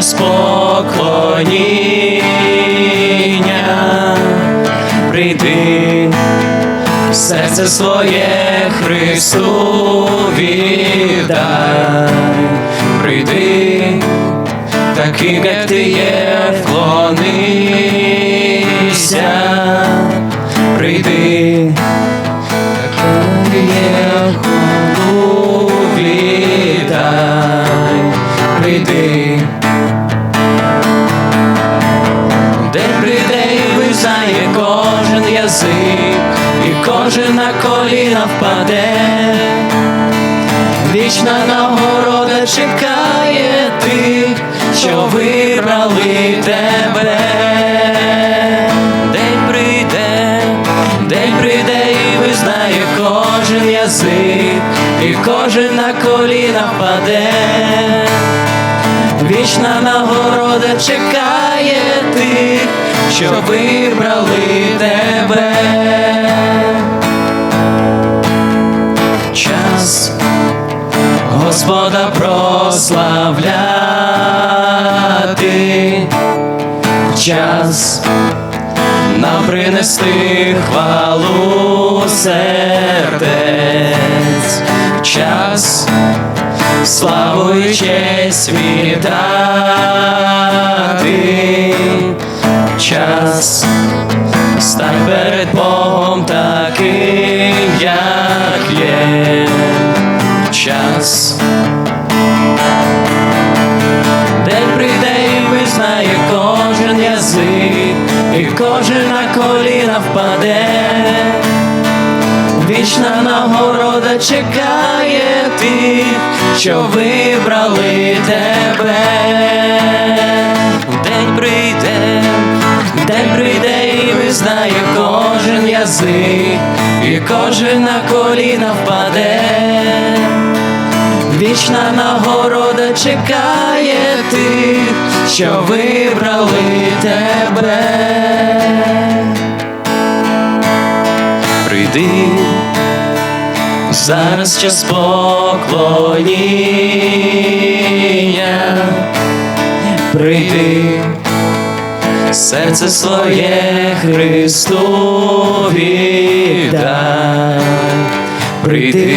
зараз час поклоніння, прийди, серце своє Христу віддай, прийди, таким, як ти є, вклонися, прийди, таким ти є, прийди. Язик, і кожен на коліна впаде. Вічна нагорода чекає тих, що вибрали тебе. День прийде, день прийде і визнає кожен язик, і кожен на коліна впаде. Вічна нагорода чекає тих, що вибрали Господа прославляти, час нам принести хвалу сердець, час славу і честь віддати, час стань перед Богом таким, як є. Час. Кожен на коліна впаде. Вічна нагорода чекає тих, що вибрали тебе. День прийде, день прийде і визнає кожен язик, і кожен на коліна впаде. Вічна нагорода чекає тих, що вибрали тебе. Прийди, зараз час поклоніння, прийди, серце своє Христу віддай, прийди.